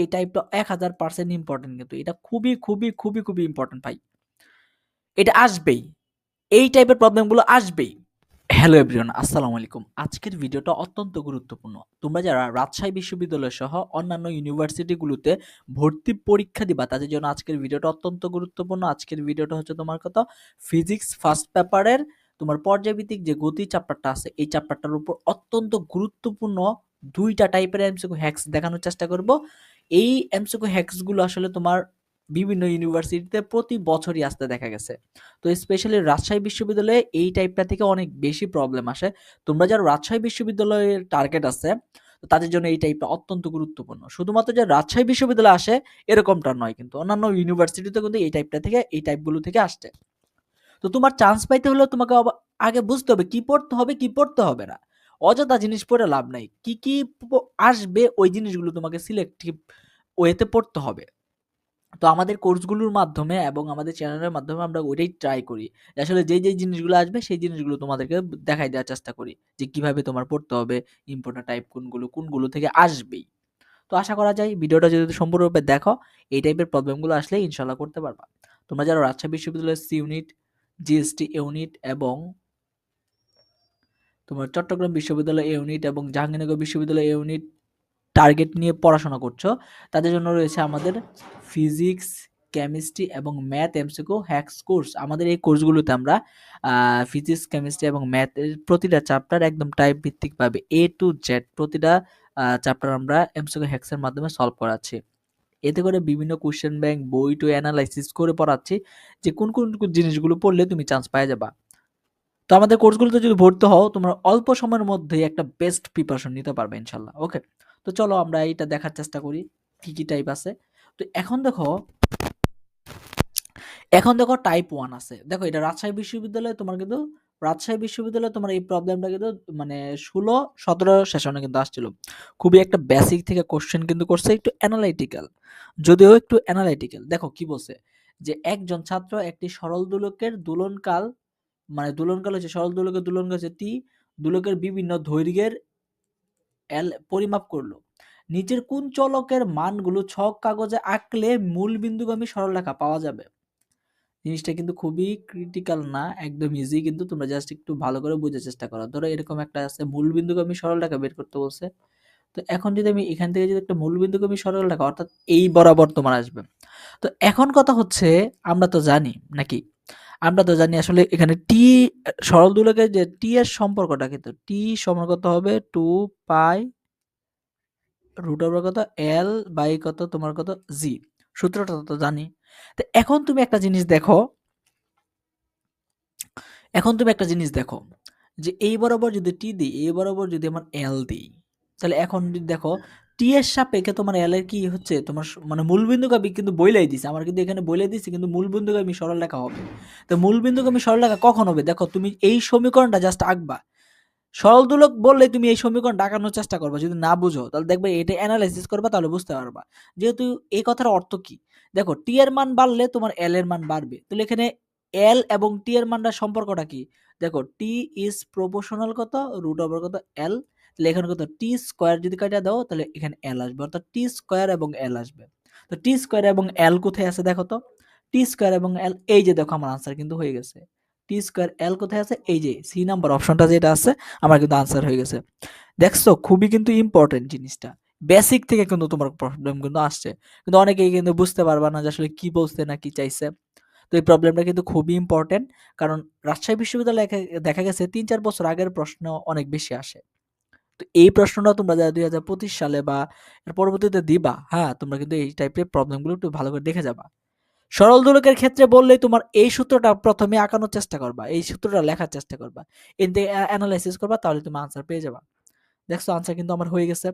এই টাইপটা এক হাজার পার্সেন্ট ইম্পর্টেন্ট কিন্তু। এটা খুবই খুবই খুবই খুবই ইম্পর্টেন্ট ভাই। এটা আসবেই। এই টাইপের প্রবলেমগুলো আসবেই। হ্যালো এভরিওয়ান আসসালামু আলাইকুম। আজকের ভিডিওটা অত্যন্ত গুরুত্বপূর্ণ। তোমরা যারা রাজশাহী বিশ্ববিদ্যালয় সহ অন্যান্য ইউনিভার্সিটিগুলোতে ভর্তি পরীক্ষা দিবা, তাদের জন্য আজকের ভিডিওটা অত্যন্ত গুরুত্বপূর্ণ। আজকের ভিডিওটা হচ্ছে তোমার কথা ফিজিক্স ফার্স্ট পেপারের তোমার পর্যায়ভিত্তিক যে গতি চ্যাপ্টারটা আছে, এই চ্যাপ্টারটার উপর অত্যন্ত গুরুত্বপূর্ণ দুইটা টাইপের এমসিকিউ হ্যাক্স দেখানোর চেষ্টা করব। এই এমসিকিউ হ্যাক্সগুলো আসলে তোমার বিভিন্ন ইউনিভার্সিটিতে প্রতি বছরই আসতে দেখা গেছে। তো স্পেশালি রাজশাহী বিশ্ববিদ্যালয়ে এই টাইপটা থেকে অনেক বেশি প্রবলেম আসে। তোমরা যারা রাজশাহী বিশ্ববিদ্যালয়ের টার্গেট আছে তাদের জন্য এই টাইপটা অত্যন্ত গুরুত্বপূর্ণ। শুধুমাত্র যে রাজশাহী বিশ্ববিদ্যালয়ে আসে, এরকমটা নয় কিন্তু, অন্যান্য ইউনিভার্সিটিতে কিন্তু এই টাইপটা থেকে, এই টাইপগুলো থেকে আসছে। তো তোমার চান্স পাইতে হলে তোমাকে আগে বুঝতে হবে কি পড়তে হবে, কি পড়তে হবে না। অযথা জিনিস পড়ে লাভ নাই। কি কি আসবে ওই জিনিসগুলো তোমাকে সিলেক্টিভ ওয়েতে পড়তে হবে। তো আমাদের কোর্সগুলোর মাধ্যমে এবং আমাদের চ্যানেলের মাধ্যমে আমরা ওইটাই ট্রাই করি আসলে যেই যেই জিনিসগুলো আসবে সেই জিনিসগুলো তোমাদেরকে দেখাই দেওয়ার চেষ্টা করি যে কীভাবে তোমার পড়তে হবে ইম্পর্টেন্ট টাইপ কোনগুলো কোনগুলো থেকে আসবেই। তো আশা করা যায় ভিডিওটা যদি সম্পূর্ণরূপে দেখো, এই টাইপের প্রবলেমগুলো আসলে ইনশাল্লাহ করতে পারবা। তোমরা যারা রাজশাহী বিশ্ববিদ্যালয়ের সি ইউনিট জিএসটি ইউনিট এবং তোমার চট্টগ্রাম বিশ্ববিদ্যালয় ইউনিট এবং জাহাঙ্গীরনগর বিশ্ববিদ্যালয় ইউনিট টার্গেট নিয়ে পড়াশোনা করছ। তাদের জন্য রয়েছে আমাদের ফিজিক্স কেমিস্ট্রি এবং ম্যাথ এমসিকিউ হ্যাক্স কোর্স আমাদের এই কোর্সগুলোতে আমরা ফিজিক্স কেমিস্ট্রি এবং ম্যাথের প্রতিটা চ্যাপ্টার একদম টাইপ ভিত্তিকভাবে এ টু জেড প্রতিটা চ্যাপ্টার আমরা এমসিকিউ হ্যাক্সের মাধ্যমে সলভ করাচ্ছি। এতে করে বিভিন্ন কোশ্চেন ব্যাংক বই টু অ্যানালাইসিস করে পড়াচ্ছি। যে কোন কোন জিনিসগুলো পড়লে তুমি চান্স পাওয়া যাবা। তো আমাদের কোর্সগুলোতে যদি ভর্তি হও, তোমরা অল্প সময়ের মধ্যে একটা বেস্ট প্রিপারেশন নিতে পারবে ইনশাল্লাহ ওকে তো চলো আমরা এইটা দেখার চেষ্টা করি, কি কি টাইপ আছে। তো এখন দেখো এখন দেখো টাইপ ওয়ান আছে। দেখো এটা রাজশাহী বিশ্ববিদ্যালয়ে তোমার কিন্তু, রাজশাহী বিশ্ববিদ্যালয়ে তোমার এই প্রবলেমটা কিন্তু মানে ষোলো, সতেরো সেশনে কিন্তু আসছিল। খুবই একটা বেসিক থেকে কোশ্চেন কিন্তু করছে, একটু অ্যানালাইটিক্যাল যদিও একটু অ্যানালাইটিক্যাল দেখো কি বলছে, যে একজন ছাত্র একটি সরল দোলকের দোলনকাল মানে দোলনকাল হচ্ছে সরল দোলকের দোলনকাল হচ্ছে টি, দোলকের বিভিন্ন দৈর্ঘ্যের এল, পরিমাপ করল। নিচের কোন চলকের মানগুলো ছক কাগজে আঁকলে মূল বিন্দুগামী সরলরেখা পাওয়া যাবে? জিনিসটা কিন্তু খুবই ক্রিটিক্যাল না, একদম ইজি কিন্তু তোমরা জাস্ট একটু ভালো করে বোঝার চেষ্টা করো। ধরো এরকম একটা আছে, মূল বিন্দুগামী সরলরেখা বের করতে বলছে। তো এখন যদি আমি এখান থেকে যদি একটা মূল বিন্দুগামী সরলরেখা অর্থাৎ এই বরাবর তোমার আসবে। তো এখন কথা হচ্ছে, আমরা তো জানি নাকি? আমরা তো জানি আসলে এখানে টি সরল দুলকের যে টি এর সম্পর্কটা কিন্তু টি সমান কত হবে? টু পাই রুট ওভার কত? এল বাই কত? তোমার কত? জি সূত্রটা তো জানি। তো এখন তুমি একটা জিনিস দেখো। এখন তুমি একটা জিনিস দেখো যে এই বরাবর যদি টি দিই এই বরাবর যদি আমার এল দিই, তাহলে এখন যদি দেখো টি এর সাপেক্ষে তোমার এল এর কি হচ্ছে, তোমার মানে মূলবিন্দুগামী কিন্তু বইলাই দিছে, আমার কিন্তু এখানে বইলাই দিছে, কিন্তু মূলবিন্দুগামী সরল লেখা হবে। তো মূলবিন্দুগামী সরল লেখা কখন হবে? দেখো, তুমি এই সমীকরণটা জাস্ট আঁকবা। সরল দুলক বললে তুমি এই সমীকরণ ডাকানোর চেষ্টা করবা, যদি না বুঝো, তাহলে দেখবে এটা অ্যানালাইসিস করবা, তাহলে বুঝতে পারবা। যেহেতু এই কথার অর্থ কি? দেখো, টি এর মান বাড়লে তোমার এল এর মান বাড়বে। তাহলে এখানে এল এবং টি এর মানটা সম্পর্কটা কি? দেখো টি ইজ প্রপোর্শনাল কত? রুট ওভার কত? এল তাহলে এখানে কত? টি স্কোয়ার যদি কাটা দাও, তাহলে এখানে এল আসবে। অর্থাৎ টি স্কোয়ার এবং এল আসবে। তো টি স্কোয়ার এবং এল কোথায় আছে দেখো তো? টি স্কোয়ার এবং এল এই যে দেখো আমার আনসার কিন্তু হয়ে গেছে। টি স্কোয়ার এল কোথায় আছে? এই যে সি নাম্বার অপশনটা যেটা আছে, আমার কিন্তু আনসার হয়ে গেছে। দেখছ? খুবই কিন্তু ইম্পর্টেন্ট জিনিসটা। বেসিক থেকে কিন্তু তোমার প্রবলেম কিন্তু আসছে। কিন্তু অনেকেই কিন্তু বুঝতে পারবা না যে আসলে কি বলছে না কি চাইছে। তো এই প্রবলেমটা কিন্তু খুবই ইম্পর্টেন্ট কারণ রাজশাহী বিশ্ববিদ্যালয়ে দেখা গেছে তিন চার বছর আগের প্রশ্ন অনেক বেশি আসে। তো এই প্রশ্নটা তোমরা যারা দুই হাজার পঁচিশ সালে বা এর পরবর্তীতে দিবা হ্যাঁ তোমরা কিন্তু এই টাইপের প্রবলেমগুলো একটু ভালো করে দেখে যাবা। সরল দোলকের ক্ষেত্রে বললেই তোমার এই সূত্রটা প্রথমে আঁকানোর চেষ্টা করবা, এই সূত্রটা লেখার চেষ্টা করবা এতে অ্যানালাইসিস করবা, তাহলে তুমি আনসার পেয়ে যাবা। দেখছ আনসার কিন্তু আমার হয়ে গেছে।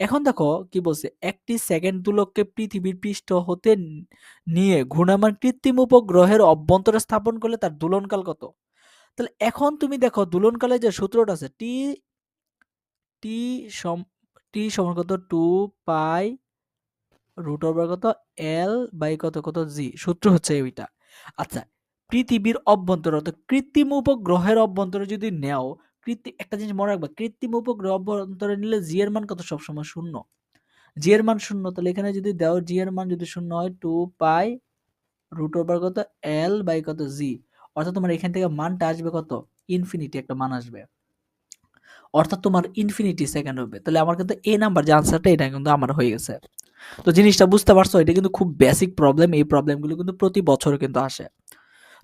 এখন দেখো, কি বলছে, একটি সেকেন্ড দুলককে পৃথিবীর পৃষ্ঠ হতে নিয়ে ঘূর্ণামান কৃত্রিম উপগ্রহের অভ্যন্তরে স্থাপন করলে তার দুলনকাল কত? তাহলে এখন তুমি দেখো, দুলনকালে যে সূত্রটা আছে টি টি সম, টি সমান কত? টু পাই রুট ওভার কত? এল বাই কত কত? জি। সূত্র হচ্ছে এইটা। আচ্ছা পৃথিবীর অভ্যন্তরে অর্থাৎ কৃত্রিম উপগ্রহের অভ্যন্তরে যদি নেও কৃত্রিম একটা জিনিস মনে রাখবা, কৃত্রিম উপগ্রহ অভ্যন্তরে নিলে জি এর মান কত? সবসময় শূন্য। জি এর মান শূন্য, তাহলে এখানে যদি দাও, জি এর মান যদি শূন্য হয়, টু পাই রুট ওভার কত? এল বাই কত? জি। অর্থাৎ তোমার এখান থেকে মানটা আসবে কত? ইনফিনিটি একটা মান আসবে। অর্থাৎ তোমার ইনফিনিটি সেকেন্ড হবে তাহলে আমার কিন্তু এ নাম্বার যে আনসারটা এটা কিন্তু আমার হয়ে গেছে। তো জিনিসটা বুঝতে পারছ, এটা কিন্তু খুব বেসিক প্রবলেম এই প্রবলেমগুলো কিন্তু প্রতি বছর কিন্তু আসে।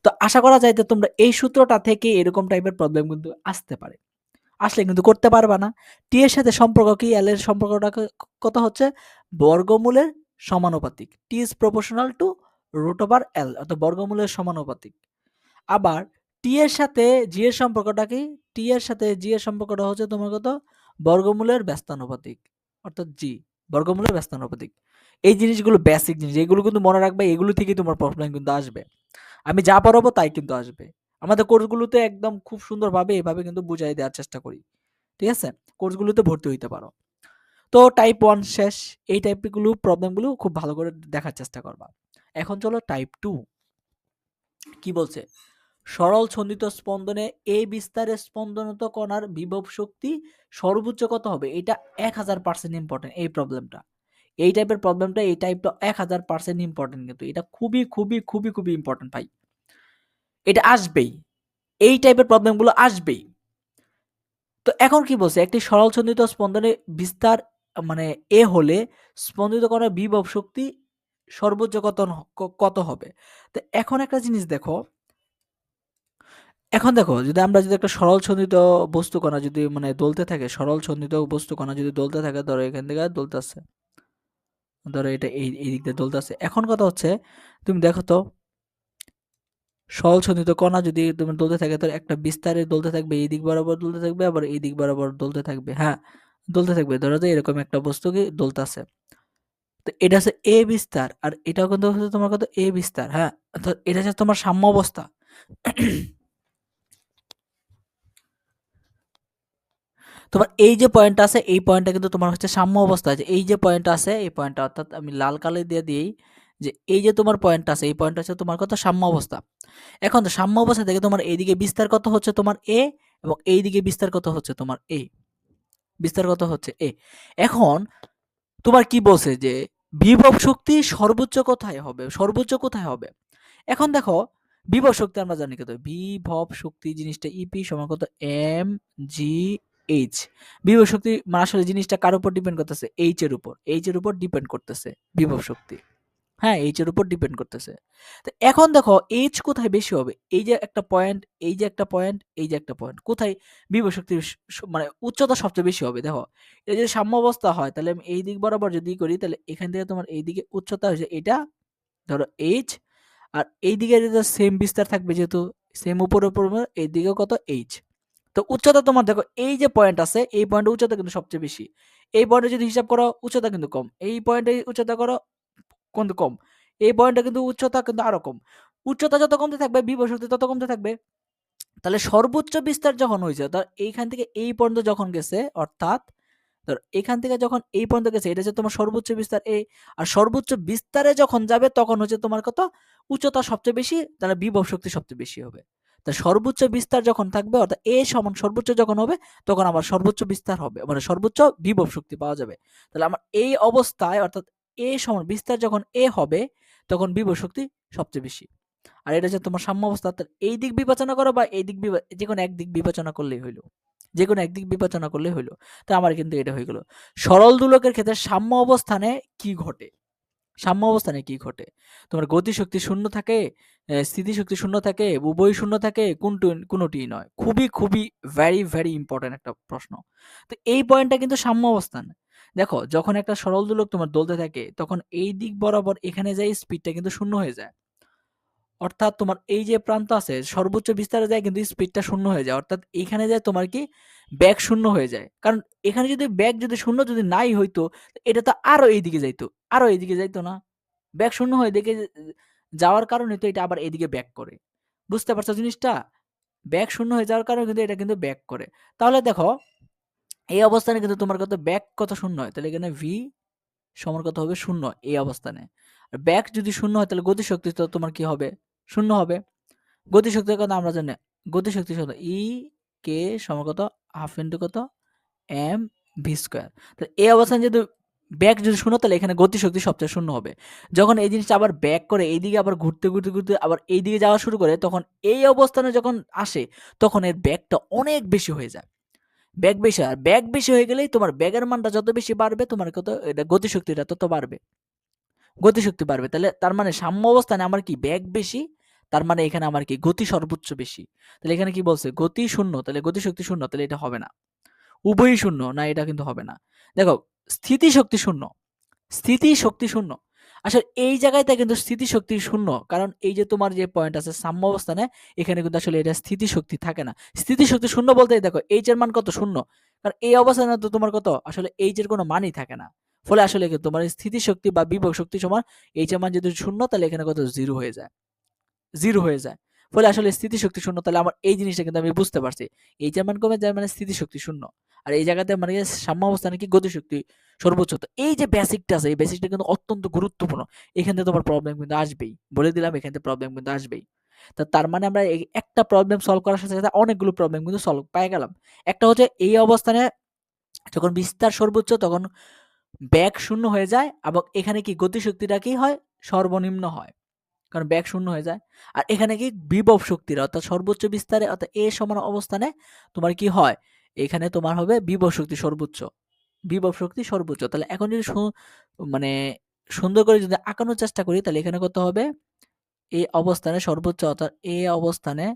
তো আশা করা যায় যে তোমরা এই সূত্রটা থেকে এরকম টাইপের প্রবলেম কিন্তু আসতে পারে। আসলে কিন্তু করতে পারবা না। টি এর সাথে সম্পর্ক কি? এল এর সম্পর্কটা কত হচ্ছে? বর্গমূলের সমানুপাতিক। T is proportional to root over L অর্থাৎ বর্গমূলের সমানুপাতিক। আবার টি এর সাথে জি এর সম্পর্কটা কি? টি এর সাথে জি এর সম্পর্কটা হচ্ছে তোমার কত? বর্গমূলের ব্যস্তানুপাতিক, অর্থাৎ জি বর্গমূলের ব্যস্তানুপাতিক। এই জিনিসগুলো বেসিক জিনিস, এগুলো কিন্তু মনে রাখবে, এগুলো থেকেই তোমার প্রবলেম কিন্তু আসবে। আমি যা পারব তাই কিন্তু আসবে। আমাদের কোর্সগুলোতে একদম খুব সুন্দরভাবে এভাবে কিন্তু বুঝাই দেওয়ার চেষ্টা করি, ঠিক আছে? কোর্সগুলোতে ভর্তি হইতে পারো। তো টাইপ ওয়ান শেষ, এই টাইপগুলো প্রবলেমগুলো খুব ভালো করে দেখার চেষ্টা করবা। এখন চলো টাইপ টু কি বলছে? সরল ছন্দিত স্পন্দনে এই বিস্তারে স্পন্দনত কণার বিভব শক্তি সর্বোচ্চ কত হবে? এটা এক হাজার পার্সেন্ট ইম্পর্টেন্ট এই প্রবলেমটা এই টাইপের প্রবলেমটা এই টাইপটা এক হাজার পার্সেন্ট ইম্পর্টেন্ট কিন্তু। এটা খুবই খুবই খুবই খুবই ইম্পর্টেন্ট ভাই। এটা আসবেই। এই টাইপের প্রবলেমগুলো আসবেই। তো এখন কি বলছে? একটি সরল ছন্দিত স্পন্দনে বিস্তার মানে এ হলে স্পন্দিত করার বিভব শক্তি সর্বোচ্চ কত কত হবে? তো এখন একটা জিনিস দেখো। এখন দেখো, যদি আমরা যদি একটা সরল ছন্দিত বস্তু কণা যদি মানে দলতে থাকে, সরল ছন্দিত বস্তু কণা যদি দলতে থাকে, ধরো এখান থেকে দলতেছে ধরো এটা এই এই দিক দিয়ে দলতেছে এখন কথা হচ্ছে, তুমি দেখো তো, সরল ছন্দিত কণা যদি তুমি দলতে থাকে তো একটা বিস্তারে দলতে থাকবে, এই দিক বরাবর দলতে থাকবে, আবার এই দিক বরাবর দলতে থাকবে হ্যাঁ? দলতে থাকবে। ধরো যে এরকম একটা বস্তু কি দলতেছে তো এটা হচ্ছে এ বিস্তার, আর এটাও কিন্তু হচ্ছে তোমার কত এ বিস্তার হ্যাঁ? অর্থাৎ এটা হচ্ছে তোমার সাম্য অবস্থা তোমার এই যে পয়েন্টটা আছে, এই পয়েন্টটা কিন্তু তোমার হচ্ছে সাম্য অবস্থা আছে। এই যে পয়েন্টটা আছে, এই পয়েন্টটা অর্থাৎ আমি লাল কালে দিয়ে দিই যে এই যে তোমার পয়েন্টটা আছে, এই পয়েন্টটা হচ্ছে তোমার কত? সাম্য অবস্থা। এখন তো সাম্য অবস্থা থেকে তোমার এইদিকে বিস্তার কত হচ্ছে? তোমার এ এবং এইদিকে বিস্তার কত হচ্ছে? তোমার এ বিস্তার কত হচ্ছে? এ এখন তোমার কি বলছে যে বিভব শক্তি সর্বোচ্চ কোথায় হবে? সর্বোচ্চ কোথায় হবে? এখন দেখো, বিভব শক্তি আমরা জানি কত? বিভব শক্তি জিনিসটা ইপি সমান কত? এম জি এইচ বিভব শক্তি মানে আসলে জিনিসটা কার উপর ডিপেন্ড করতেছে? এইচ এর উপর। এইচ এর উপর ডিপেন্ড করতেছে বিভব শক্তি। হ্যাঁ এইচ এর উপর ডিপেন্ড করতেছে। তো এখন দেখো এইচ কোথায় বেশি হবে? এই যে একটা পয়েন্ট এই যে একটা পয়েন্ট এই যে একটা পয়েন্ট কোথায় বিভব শক্তি মানে উচ্চতা সবচেয়ে বেশি হবে? দেখো, এটা যদি সাম্য অবস্থা হয়, তাহলে আমি এই দিক বরাবর যদি করি, তাহলে এখান থেকে তোমার এই দিকে উচ্চতা হয়েছে এটা, ধরো এইচ আর এই দিকে সেম বিস্তার থাকবে যেহেতু সেম উপর উপর, এই দিকেও কত এইচ তো উচ্চতা তোমার দেখো, এই যে পয়েন্ট আছে, এই পয়েন্টের উচ্চতা কিন্তু সবচেয়ে বেশি। এই পয়েন্টে যদি হিসাব করো, উচ্চতা কিন্তু কম। এই পয়েন্টে উচ্চতা করো, কিন্তু কম। এই পয়েন্টে কিন্তু উচ্চতা কিন্তু আরও কম। উচ্চতা যত কমতে থাকবে বিভব শক্তি তত কমতে থাকবে। তাহলে সর্বোচ্চ বিস্তার যখন হয়েছে, ধর এইখান থেকে এই পর্যন্ত যখন গেছে, অর্থাৎ ধর এখান থেকে যখন এই পর্যন্ত গেছে, এটা হচ্ছে তোমার সর্বোচ্চ বিস্তার এই আর সর্বোচ্চ বিস্তারে যখন যাবে, তখন হচ্ছে তোমার কত? উচ্চতা সবচেয়ে বেশি, তাহলে বিভব শক্তি সবচেয়ে বেশি হবে। তা সর্বোচ্চ বিস্তার যখন থাকবে, অর্থাৎ এ সমান সর্বোচ্চ যখন হবে, তখন আমার সর্বোচ্চ বিস্তার হবে মানে সর্বোচ্চ বিভব শক্তি পাওয়া যাবে। তাহলে আমার এই অবস্থায়, অর্থাৎ এ সমান বিস্তার যখন এ হবে, তখন বিভব শক্তি সবচেয়ে বেশি। আর এটা হচ্ছে তোমার সাম্য অবস্থা অর্থাৎ এই দিক বিবেচনা করো বা এই দিক যে কোনো একদিক বিবেচনা করলেই হইল। যে কোনো একদিক বিবেচনা করলেই হইল। তো আমার কিন্তু এটা হয়ে গেল। সরল দুলকের ক্ষেত্রে সাম্য অবস্থানে কি ঘটে? সাম্য অবস্থানে কি ঘটে? তোমার গতিশক্তি শূন্য থাকে স্থিতিশক্তি শূন্য থাকে উভয় শূন্য থাকে, কোনটি, কোনোটিই নয়। খুবই খুবই ভ্যারি ভ্যারি ইম্পর্ট্যান্ট একটা প্রশ্ন। তো এই পয়েন্টটা কিন্তু সাম্য অবস্থান। দেখো, যখন একটা সরল দুলক তোমার দলতে থাকে, তখন এই দিক বরাবর এখানে যাই স্পিডটা কিন্তু শূন্য হয়ে যায়। অর্থাৎ তোমার এই যে প্রান্ত আছে, সর্বোচ্চ বিস্তারে যায় কিন্তু স্পিডটা শূন্য হয়ে যায়। অর্থাৎ এখানে যায় তোমার কি? ব্যাগ শূন্য হয়ে যায়। কারণ এখানে যদি ব্যাগ যদি শূন্য যদি নাই হইতো, এটা তো আরও এইদিকে যাইতো। আরও এইদিকে যাইতো না। ব্যাগ শূন্য হয়ে দেখে যাওয়ার কারণে তো এটা আবার এদিকে ব্যাক করে। বুঝতে পারছ জিনিসটা? ব্যাগ শূন্য হয়ে যাওয়ার কারণে কিন্তু এটা কিন্তু ব্যাক করে। তাহলে দেখো, এই অবস্থানে কিন্তু তোমার কত ব্যাক কত শূন্য হয়? তাহলে এখানে ভি সমান কত হবে? শূন্য এই অবস্থানে। আর ব্যাক যদি শূন্য হয়, তাহলে গতিশক্তি তো তোমার কি হবে? শূন্য হবে। গতিশক্তির কথা আমরা জানি? গতিশক্তি শব্দ ই কে সমান কত? হাফ ইন্টু কত? এম ভি স্কোয়ার তো এই অবস্থানে যদি ব্যাক যদি শূন্য, তাহলে এখানে গতিশক্তি সবচেয়ে শূন্য হবে। যখন এই জিনিসটা আবার ব্যাক করে এইদিকে আবার ঘুরতে ঘুরতে ঘুরতে আবার এই দিকে যাওয়া শুরু করে, তখন এই অবস্থানে যখন আসে, তখন এর ব্যাগটা অনেক বেশি হয়ে যায়। ব্যাগ বেশি, আর ব্যাগ বেশি হয়ে গেলেই তোমার ব্যাগের মানটা যত বেশি বাড়বে, তোমার কত, এটা গতিশক্তিটা তত বাড়বে। গতিশক্তি বাড়বে। তাহলে তার মানে সাম্য অবস্থানে আমার কি? ব্যাগ বেশি তার মানে এখানে আমার কি? গতি সর্বোচ্চ বেশি। তাহলে এখানে কি বলছে? গতি শূন্য, তাহলে গতিশক্তি শূন্য, তাহলে এটা হবে না। উভয়ই শূন্য, না, এটা কিন্তু হবে না। দেখো স্থিতিশক্তি শূন্য, স্থিতি শক্তি শূন্য। আসলে এই জায়গায়তে কিন্তু স্থিতিশক্তি শূন্য, কারণ এই যে তোমার যে পয়েন্ট আছে, সাম্য অবস্থানে, এখানে কিন্তু আসলে এটা স্থিতিশক্তি থাকে না। স্থিতিশক্তি শূন্য বলতে দেখো এইচ এর মান কত শূন্য? কারণ এই অবস্থানে তো তোমার কত? আসলে এইচ এর কোনো মানই থাকে না। ফলে আসলে তোমার স্থিতিশক্তি বা বিভব শক্তি সমান এইচ এর মান যদি শূন্য, তাহলে এখানে কত? জিরো হয়ে যায়। জিরো হয়ে যায়। ফলে আসলে স্থিতিশক্তি শূন্য, তাহলে আমার এই জিনিসটা কিন্তু আমি বুঝতে পারছি। এই এর মান কমে যায় মানে স্থিতিশক্তি শূন্য। আর এই জায়গাতে মানে সাম্য অবস্থানে কি গতিশক্তি সর্বোচ্চ? তো এই যে বেসিকটা আছে, এই বেসিকটা কিন্তু অত্যন্ত গুরুত্বপূর্ণ। এখান তোমার প্রবলেম কিন্তু আসবেই। বলে দিলাম, এখান থেকে প্রবলেম কিন্তু আসবেই। তো তার মানে আমরা একটা প্রবলেম সলভ করার সাথে সাথে অনেকগুলো প্রবলেম কিন্তু সলভ পেয়ে গেলাম। একটা হচ্ছে এই অবস্থানে যখন বিস্তার সর্বোচ্চ, তখন ব্যাগ শূন্য হয়ে যায় এবং এখানে কি গতিশক্তিটা কি হয়? সর্বনিম্ন হয়। কারণ ব্যাগ শূন্য হয়ে যায়। আর এখানে কি বিভব শক্তির, অর্থাৎ সর্বোচ্চ বিস্তারে, অর্থাৎ এ সমান অবস্থানে তোমার কি হয়? এখানে তোমার হবে বিভব শক্তি সর্বোচ্চ। বিভব শক্তি সর্বোচ্চ। তাহলে এখন যদি মানে সুন্দর করে যদি আঁকানোর চেষ্টা করি, তাহলে এখানে কত হবে? এই অবস্থানে সর্বোচ্চ, অর্থাৎ এ অবস্থানে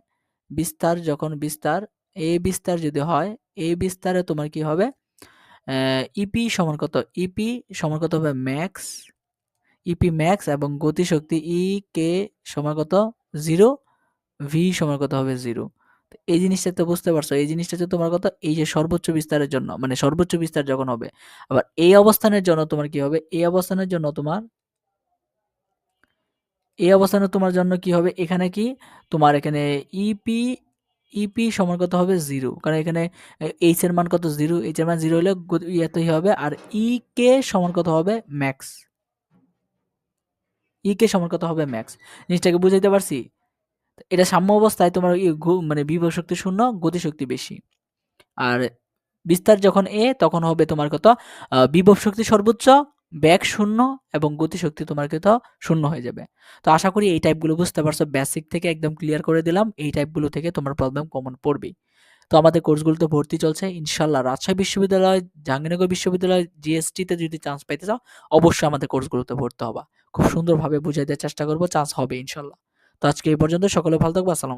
বিস্তার যখন বিস্তার, এ বিস্তার যদি হয়, এ বিস্তারে তোমার কি হবে? ইপি সমান কত? ইপি সমান কত হবে? ম্যাক্স ইপি ম্যাক্স এবং গতিশক্তি ই কে সমান কত? জিরো ভি সমান কত হবে? জিরো এই জিনিসটা তো বুঝতে পারছ। এই জিনিসটা হচ্ছে তোমার কথা এই যে সর্বোচ্চ বিস্তারের জন্য মানে সর্বোচ্চ বিস্তার যখন হবে, আবার এই অবস্থানের জন্য তোমার কি হবে? এই অবস্থানের জন্য তোমার, এই অবস্থানে তোমার জন্য কি হবে? এখানে কি? তোমার এখানে ইপি ইপি সমান কত হবে? জিরো কারণ এখানে এইচ এর মান কত? জিরো এইচ এর মান জিরো হলে ইয়েতেই হবে। আর ই কে সমান কত হবে? ম্যাক্স ই কে সমান কত হবে ম্যাক্স জিনিসটাকে বুঝাইতে পারছি? এটা সাম্য অবস্থায় তোমার মানে বিভব শক্তি শূন্য গতিশক্তি বেশি। আর বিস্তার যখন এ তখন হবে তোমার কত? বিভব শক্তি সর্বোচ্চ ব্যাগ শূন্য এবং গতিশক্তি তোমার কত? শূন্য হয়ে যাবে। তো আশা করি এই টাইপগুলো বুঝতে পারছ। বেসিক থেকে একদম ক্লিয়ার করে দিলাম। এই টাইপগুলো থেকে তোমার প্রবলেম কমন পড়বেই। তো আমাদের কোর্সগুলোতে ভর্তি চলছে। ইনশাল্লাহ রাজশাহী বিশ্ববিদ্যালয়, জাহাঙ্গীরনগর বিশ্ববিদ্যালয় জিএসটিতে যদি চান্স পাইতে চাও, অবশ্যই আমাদের কোর্সগুলোতে ভর্তি হবা। খুব সুন্দরভাবে বুঝাই দেওয়ার চেষ্টা করব চান্স হবে ইনশাল্লাহ তো আজকে এই পর্যন্ত, সকলে ভালো থাকব, আসসালাম